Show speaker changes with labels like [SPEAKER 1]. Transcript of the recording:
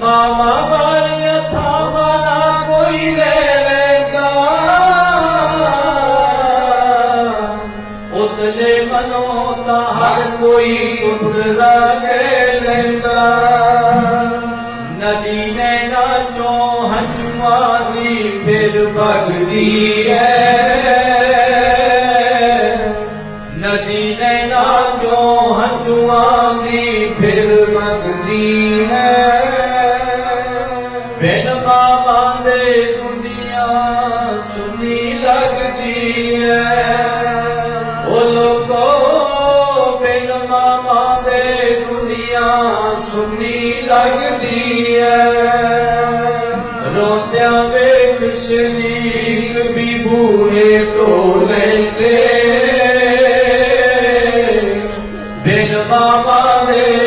[SPEAKER 1] ਮਾਮਾ ਵਾਲੀਆਂ ਥਾਵਾਂ ਨਾ ਕੋਈ ਲੈ ਲੈਂਦਾ ਉਤਲੇ ਮਨੋਂ ਤਾਂ ਹਰ ਕੋਈ ਉਤਰਾ ਕੇ ਲੈਂਦਾ। ਨਦੀ ਨੈਣਾ ਚੋਂ ਹੰਝੂਆਂ ਦੀ ਫਿਰ ਵਗਦੀ ਹੈ ਨਦੀ ਨੈਣਾ ਚੋਂ ਹੰਝੂਆਂ ਦੀ ਫਿਰ ਵਗਦੀ ਕੀ ਹੈ। ਬਿਨ ਬਾਬਾ ਦੇ ਦੁਨੀਆ ਸੁਣੀ ਲੱਗਦੀ ਹੈ। ਉਹ ਲੋਕੋ, ਬਿਨ ਬਾਬਾ ਦੇ ਦੁਨੀਆ ਸੁਣੀ ਲੱਗਦੀ ਹੈ। ਰੋਂਦਿਆਂ ਵੇਖ ਸ਼ਰੀਕ ਵੀ ਬੂਹੇ ਢੋ ਲੈਂਦੇ ਬਿਨ ਬਾਬਾ ਦੇ